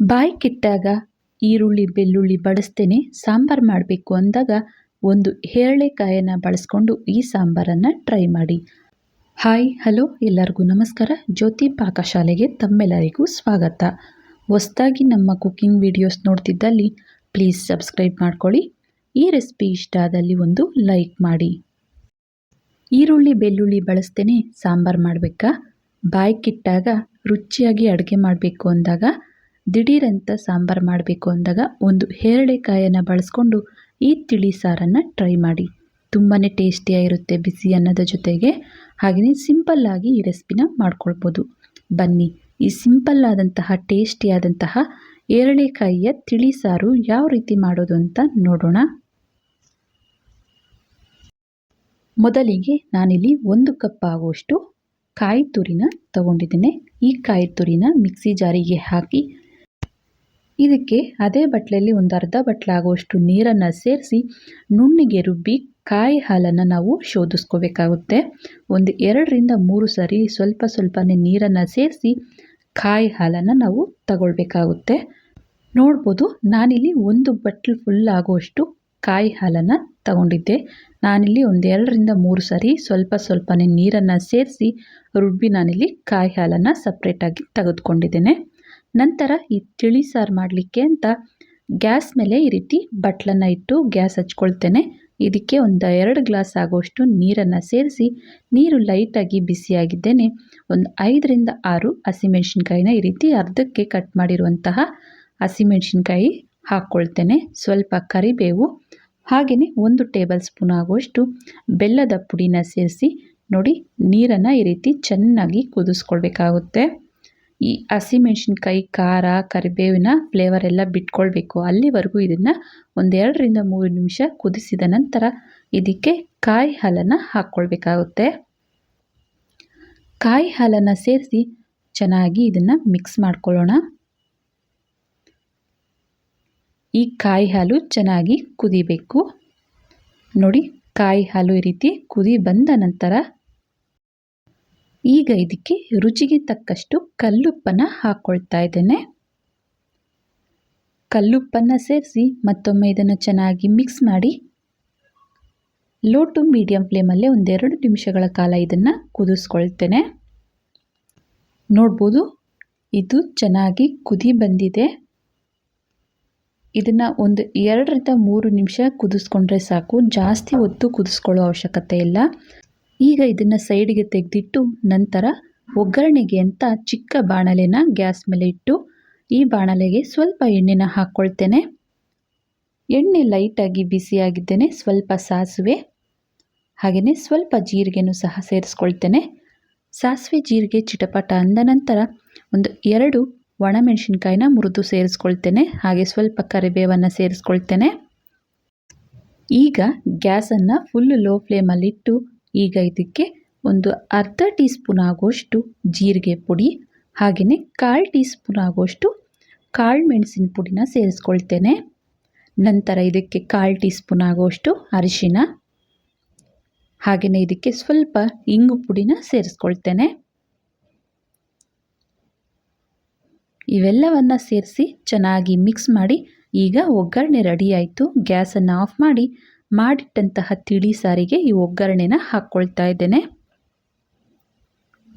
ಬಾಯಿ ಕೆಟ್ಟಾಗ ಈರುಳ್ಳಿ, ಬೆಳ್ಳುಳ್ಳಿ ಬಳಸ್ತೇನೆ ಸಾಂಬಾರು ಮಾಡಬೇಕು ಅಂದಾಗ ಒಂದು ಹೇರಳೆಕಾಯನ್ನು ಬಳಸ್ಕೊಂಡು ಈ ಸಾಂಬಾರನ್ನು ಟ್ರೈ ಮಾಡಿ. ಹಾಯ್, ಹಲೋ, ಎಲ್ಲರಿಗೂ ನಮಸ್ಕಾರ. ಜ್ಯೋತಿ ಪಾಕಶಾಲೆಗೆ ತಮ್ಮೆಲ್ಲರಿಗೂ ಸ್ವಾಗತ. ಹೊಸ್ದಾಗಿ ನಮ್ಮ ಕುಕ್ಕಿಂಗ್ ವಿಡಿಯೋಸ್ ನೋಡ್ತಿದ್ದಲ್ಲಿ ಪ್ಲೀಸ್ ಸಬ್ಸ್ಕ್ರೈಬ್ ಮಾಡ್ಕೊಳ್ಳಿ. ಈ ರೆಸಿಪಿ ಇಷ್ಟ ಆದಲ್ಲಿ ಒಂದು ಲೈಕ್ ಮಾಡಿ. ಈರುಳ್ಳಿ, ಬೆಳ್ಳುಳ್ಳಿ ಬಳಸ್ತೇನೆ ಸಾಂಬಾರು ಮಾಡಬೇಕಾ? ಬಾಯಿ ಕಿಟ್ಟಾಗ ರುಚಿಯಾಗಿ ಅಡುಗೆ ಮಾಡಬೇಕು ಅಂದಾಗ ದಿಢೀರಂತ ಸಾಂಬಾರು ಮಾಡಬೇಕು ಅಂದಾಗ ಒಂದು ಹೇರಳೆಕಾಯನ್ನು ಬಳಸ್ಕೊಂಡು ಈ ತಿಳಿ ಸಾರನ್ನು ಟ್ರೈ ಮಾಡಿ. ತುಂಬಾ ಟೇಸ್ಟಿಯಾಗಿರುತ್ತೆ ಬಿಸಿ ಅನ್ನದ ಜೊತೆಗೆ. ಹಾಗೆಯೇ ಸಿಂಪಲ್ಲಾಗಿ ಈ ರೆಸಿಪಿನ ಮಾಡ್ಕೊಳ್ಬೋದು. ಬನ್ನಿ, ಈ ಸಿಂಪಲ್ ಆದಂತಹ ಟೇಸ್ಟಿಯಾದಂತಹ ಏರಳೆಕಾಯಿಯ ತಿಳಿ ಸಾರು ಯಾವ ರೀತಿ ಮಾಡೋದು ಅಂತ ನೋಡೋಣ. ಮೊದಲಿಗೆ ನಾನಿಲ್ಲಿ ಒಂದು ಕಪ್ ಆಗುವಷ್ಟು ಕಾಯಿ ತುರಿನ ತಗೊಂಡಿದ್ದೇನೆ. ಈ ಕಾಯಿ ತುರಿನ ಮಿಕ್ಸಿ ಜಾರಿಗೆ ಹಾಕಿ ಇದಕ್ಕೆ ಅದೇ ಬಟ್ಲಲ್ಲಿ ಒಂದು ಅರ್ಧ ಬಟ್ಲಾಗುವಷ್ಟು ನೀರನ್ನು ಸೇರಿಸಿ ನುಣ್ಣಿಗೆ ರುಬ್ಬಿ ಕಾಯಿ ಹಾಲನ್ನು ನಾವು ಶೋಧಿಸ್ಕೋಬೇಕಾಗುತ್ತೆ. ಒಂದು ಎರಡರಿಂದ ಮೂರು ಸರಿ ಸ್ವಲ್ಪ ಸ್ವಲ್ಪನೇ ನೀರನ್ನು ಸೇರಿಸಿ ಕಾಯಿ ಹಾಲನ್ನು ನಾವು ತಗೊಳ್ಬೇಕಾಗುತ್ತೆ. ನೋಡ್ಬೋದು, ನಾನಿಲ್ಲಿ ಒಂದು ಬಟ್ಲು ಫುಲ್ ಆಗುವಷ್ಟು ಕಾಯಿ ಹಾಲನ್ನು ತಗೊಂಡಿದ್ದೆ. ನಾನಿಲ್ಲಿ ಒಂದು ಎರಡರಿಂದ ಮೂರು ಸರಿ ಸ್ವಲ್ಪ ಸ್ವಲ್ಪನೇ ನೀರನ್ನು ಸೇರಿಸಿ ರುಬ್ಬಿ ನಾನಿಲ್ಲಿ ಕಾಯಿ ಹಾಲನ್ನು ಸಪ್ರೇಟಾಗಿ ತೆಗೆದುಕೊಂಡಿದ್ದೇನೆ. ನಂತರ ಈ ತಿಳಿ ಸಾರು ಮಾಡಲಿಕ್ಕೆ ಅಂತ ಗ್ಯಾಸ್ ಮೇಲೆ ಈ ರೀತಿ ಬಟ್ಲನ್ನು ಇಟ್ಟು ಗ್ಯಾಸ್ ಹಚ್ಕೊಳ್ತೇನೆ. ಇದಕ್ಕೆ ಒಂದು ಎರಡು ಗ್ಲಾಸ್ ಆಗುವಷ್ಟು ನೀರನ್ನು ಸೇರಿಸಿ, ನೀರು ಲೈಟಾಗಿ ಬಿಸಿಯಾಗಿದ್ದೇನೆ. ಒಂದು ಐದರಿಂದ ಆರು ಹಸಿಮೆಣ್ಸಿನ್ಕಾಯಿನ ಈ ರೀತಿ ಅರ್ಧಕ್ಕೆ ಕಟ್ ಮಾಡಿರುವಂತಹ ಹಸಿಮೆಣ್ಸಿನ್ಕಾಯಿ ಹಾಕ್ಕೊಳ್ತೇನೆ. ಸ್ವಲ್ಪ ಕರಿಬೇವು, ಹಾಗೆಯೇ ಒಂದು ಟೇಬಲ್ ಸ್ಪೂನ್ ಆಗುವಷ್ಟು ಬೆಲ್ಲದ ಪುಡಿನ ಸೇರಿಸಿ, ನೋಡಿ ನೀರನ್ನು ಈ ರೀತಿ ಚೆನ್ನಾಗಿ ಕುದಿಸ್ಕೊಳ್ಬೇಕಾಗುತ್ತೆ. ಈ ಹಸಿಮೆಣ್ಸಿನ್ಕಾಯಿ ಖಾರ, ಕರಿಬೇವಿನ ಫ್ಲೇವರ್ ಎಲ್ಲ ಬಿಟ್ಕೊಳ್ಬೇಕು. ಅಲ್ಲಿವರೆಗೂ ಇದನ್ನು ಒಂದೆರಡರಿಂದ ಮೂರು ನಿಮಿಷ ಕುದಿಸಿದ ನಂತರ ಇದಕ್ಕೆ ಕಾಯಿ ಹಾಲನ್ನು ಹಾಕ್ಕೊಳ್ಬೇಕಾಗುತ್ತೆ. ಕಾಯಿ ಹಾಲನ್ನು ಸೇರಿಸಿ ಚೆನ್ನಾಗಿ ಇದನ್ನು ಮಿಕ್ಸ್ ಮಾಡ್ಕೊಳ್ಳೋಣ. ಈ ಕಾಯಿ ಹಾಲು ಚೆನ್ನಾಗಿ ಕುದಿಬೇಕು. ನೋಡಿ, ಕಾಯಿ ಹಾಲು ಈ ರೀತಿ ಕುದಿ ಬಂದ ನಂತರ ಈಗ ಇದಕ್ಕೆ ರುಚಿಗೆ ತಕ್ಕಷ್ಟು ಕಲ್ಲುಪ್ಪನ್ನು ಹಾಕ್ಕೊಳ್ತಾ ಇದ್ದೇನೆ. ಕಲ್ಲುಪ್ಪನ್ನು ಸೇರಿಸಿ ಮತ್ತೊಮ್ಮೆ ಇದನ್ನು ಚೆನ್ನಾಗಿ ಮಿಕ್ಸ್ ಮಾಡಿ. ಲೋ ಟು ಮೀಡಿಯಂ ಫ್ಲೇಮಲ್ಲೇ ಒಂದೆರಡು ನಿಮಿಷಗಳ ಕಾಲ ಇದನ್ನು ಕುದಿಸ್ಕೊಳ್ತೇನೆ. ನೋಡ್ಬೋದು, ಇದು ಚೆನ್ನಾಗಿ ಕುದಿ ಬಂದಿದೆ. ಇದನ್ನು ಒಂದು ಎರಡರಿಂದ ಮೂರು ನಿಮಿಷ ಕುದಿಸ್ಕೊಂಡ್ರೆ ಸಾಕು. ಜಾಸ್ತಿ ಹೊತ್ತು ಕುದಿಸ್ಕೊಳ್ಳೋ ಅವಶ್ಯಕತೆ ಇಲ್ಲ. ಈಗ ಇದನ್ನು ಸೈಡಿಗೆ ತೆಗೆದಿಟ್ಟು ನಂತರ ಒಗ್ಗರಣೆಗೆ ಅಂತ ಚಿಕ್ಕ ಬಾಣಲೆನ ಗ್ಯಾಸ್ ಮೇಲೆ ಇಟ್ಟು ಈ ಬಾಣಲೆಗೆ ಸ್ವಲ್ಪ ಎಣ್ಣೆನ ಹಾಕ್ಕೊಳ್ತೇನೆ ಎಣ್ಣೆ ಲೈಟಾಗಿ ಬಿಸಿಯಾಗಿದ್ದೇನೆ ಸ್ವಲ್ಪ ಸಾಸಿವೆ ಹಾಗೆಯೇ ಸ್ವಲ್ಪ ಜೀರಿಗೆನೂ ಸಹ ಸೇರಿಸ್ಕೊಳ್ತೇನೆ. ಸಾಸಿವೆ, ಜೀರಿಗೆ, ಚಿಟಪಟ ಅಂದ ನಂತರ ಒಂದು ಎರಡು ಒಣಮೆಣಸಿನ್ಕಾಯಿನ ಮುರಿದು ಸೇರಿಸ್ಕೊಳ್ತೇನೆ, ಹಾಗೆ ಸ್ವಲ್ಪ ಕರಿಬೇವನ್ನು ಸೇರಿಸ್ಕೊಳ್ತೇನೆ. ಈಗ ಗ್ಯಾಸನ್ನು ಫುಲ್ ಲೋ ಫ್ಲೇಮಲ್ಲಿಟ್ಟು ಈಗ ಇದಕ್ಕೆ ಒಂದು ಅರ್ಧ ಟೀ ಸ್ಪೂನ್ ಆಗುವಷ್ಟು ಜೀರಿಗೆ ಪುಡಿ ಹಾಗೆಯೇ ಕಾಲು ಟೀ ಸ್ಪೂನ್ ಆಗುವಷ್ಟು ಕಾಳು ಮೆಣಸಿನ ಪುಡಿನ ಸೇರಿಸ್ಕೊಳ್ತೇನೆ. ನಂತರ ಇದಕ್ಕೆ ಕಾಲು ಟೀ ಸ್ಪೂನ್ ಆಗುವಷ್ಟು ಅರಿಶಿನ ಹಾಗೆಯೇ ಇದಕ್ಕೆ ಸ್ವಲ್ಪ ಇಂಗು ಪುಡಿನ ಸೇರಿಸ್ಕೊಳ್ತೇನೆ. ಇವೆಲ್ಲವನ್ನು ಸೇರಿಸಿ ಚೆನ್ನಾಗಿ ಮಿಕ್ಸ್ ಮಾಡಿ ಈಗ ಒಗ್ಗರಣೆ ರೆಡಿ ಆಯಿತು. ಗ್ಯಾಸನ್ನು ಆಫ್ ಮಾಡಿ ಮಾಡಿಟ್ಟಂತಹ ತಿಳಿ ಸಾರಿಗೆ ಈ ಒಗ್ಗರಣೆನ ಹಾಕ್ಕೊಳ್ತಾ ಇದ್ದೇನೆ.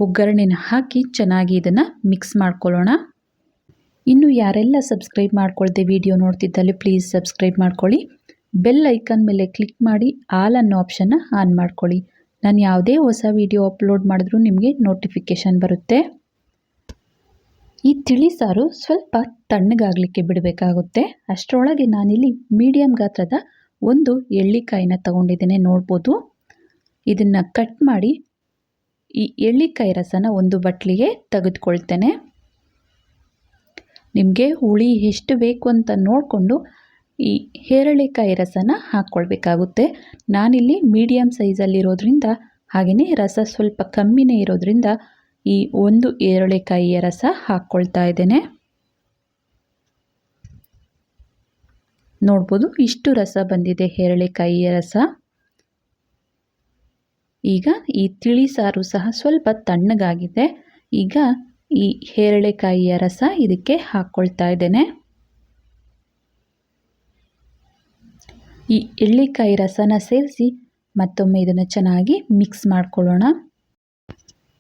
ಒಗ್ಗರಣೆನ ಹಾಕಿ ಚೆನ್ನಾಗಿ ಇದನ್ನು ಮಿಕ್ಸ್ ಮಾಡ್ಕೊಳ್ಳೋಣ. ಇನ್ನು ಯಾರೆಲ್ಲ ಸಬ್ಸ್ಕ್ರೈಬ್ ಮಾಡ್ಕೊಳ್ದೆ ವಿಡಿಯೋ ನೋಡ್ತಿದ್ದಲ್ಲಿ ಪ್ಲೀಸ್ ಸಬ್ಸ್ಕ್ರೈಬ್ ಮಾಡ್ಕೊಳ್ಳಿ. ಬೆಲ್ ಐಕನ್ ಮೇಲೆ ಕ್ಲಿಕ್ ಮಾಡಿ ಆಲ್ ಅನ್ನೋ ಆಪ್ಷನ್ನ ಆನ್ ಮಾಡ್ಕೊಳ್ಳಿ. ನಾನು ಯಾವುದೇ ಹೊಸ ವಿಡಿಯೋ ಅಪ್ಲೋಡ್ ಮಾಡಿದ್ರೂ ನಿಮಗೆ ನೋಟಿಫಿಕೇಷನ್ ಬರುತ್ತೆ. ಈ ತಿಳಿ ಸಾರು ಸ್ವಲ್ಪ ತಣ್ಣಗಾಗಲಿಕ್ಕೆ ಬಿಡಬೇಕಾಗುತ್ತೆ. ಅಷ್ಟರೊಳಗೆ ನಾನಿಲ್ಲಿ ಮೀಡಿಯಮ್ ಗಾತ್ರದ ಒಂದು ಎಳ್ಳಿಕಾಯಿನ ತಗೊಂಡಿದ್ದೇನೆ, ನೋಡ್ಬೋದು. ಇದನ್ನು ಕಟ್ ಮಾಡಿ ಈ ಎಳ್ಳಿಕಾಯಿ ರಸನ ಒಂದು ಬಟ್ಲಿಗೆ ತೆಗೆದುಕೊಳ್ತೇನೆ. ನಿಮಗೆ ಹುಳಿ ಎಷ್ಟು ಬೇಕು ಅಂತ ನೋಡಿಕೊಂಡು ಈ ಹೇರಳೆಕಾಯಿ ರಸನ ಹಾಕ್ಕೊಳ್ಬೇಕಾಗುತ್ತೆ. ನಾನಿಲ್ಲಿ ಮೀಡಿಯಮ್ ಸೈಜಲ್ಲಿರೋದ್ರಿಂದ ಹಾಗೆಯೇ ರಸ ಸ್ವಲ್ಪ ಕಮ್ಮಿನೇ ಇರೋದ್ರಿಂದ ಈ ಒಂದು ಏರಳೆಕಾಯಿಯ ರಸ ಹಾಕ್ಕೊಳ್ತಾ ಇದ್ದೇನೆ. ನೋಡ್ಬೋದು. ಇಷ್ಟು ರಸ ಬಂದಿದೆ ಹೇರಳೆಕಾಯಿಯ ರಸ. ಈಗ ಈ ತಿಳಿ ಸಾರು ಸಹ ಸ್ವಲ್ಪ ತಣ್ಣಗಾಗಿದೆ. ಈಗ ಈ ಹೇರಳೆಕಾಯಿಯ ರಸ ಇದಕ್ಕೆ ಹಾಕ್ಕೊಳ್ತಾ ಇದ್ದೇನೆ. ಈ ಎಳ್ಳಿಕಾಯಿ ರಸನ ಸೇರಿಸಿ ಮತ್ತೊಮ್ಮೆ ಇದನ್ನು ಚೆನ್ನಾಗಿ ಮಿಕ್ಸ್ ಮಾಡ್ಕೊಳ್ಳೋಣ.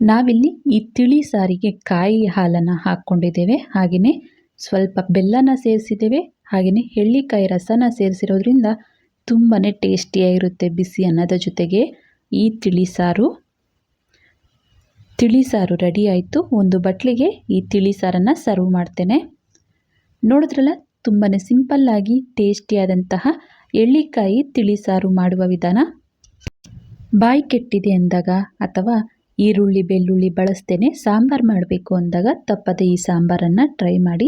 ನಾವಿಲ್ಲಿ ಈ ತಿಳಿ ಸಾರಿಗೆ ಕಾಯಿ ಹಾಲನ್ನು ಹಾಕ್ಕೊಂಡಿದ್ದೇವೆ. ಹಾಗೆಯೇ ಸ್ವಲ್ಪ ಬೆಲ್ಲನ ಸೇರಿಸಿದ್ದೇವೆ. ಹಾಗೆಯೇ ಎಳ್ಳಿಕಾಯಿ ರಸನ ಸೇರಿಸಿರೋದ್ರಿಂದ ತುಂಬಾ ಟೇಸ್ಟಿಯಾಗಿರುತ್ತೆ ಬಿಸಿ ಅನ್ನದ ಜೊತೆಗೆ ಈ ತಿಳಿ ಸಾರು. ತಿಳಿ ಸಾರು ರೆಡಿ ಆಯಿತು. ಒಂದು ಬಟ್ಲಿಗೆ ಈ ತಿಳಿ ಸಾರನ್ನು ಸರ್ವ್ ಮಾಡ್ತೇನೆ. ನೋಡಿದ್ರಲ್ಲ ತುಂಬಾ ಸಿಂಪಲ್ಲಾಗಿ ಟೇಸ್ಟಿಯಾದಂತಹ ಎಳ್ಳಿಕಾಯಿ ತಿಳಿ ಸಾರು ಮಾಡುವ ವಿಧಾನ. ಬಾಯಿ ಕೆಟ್ಟಿದೆ ಅಂದಾಗ ಅಥವಾ ಈರುಳ್ಳಿ ಬೆಳ್ಳುಳ್ಳಿ ಬಳಸ್ತೇನೆ, ಸಾಂಬಾರು ಮಾಡಬೇಕು ಅಂದಾಗ ತಪ್ಪದೆ ಈ ಸಾಂಬಾರನ್ನು ಟ್ರೈ ಮಾಡಿ.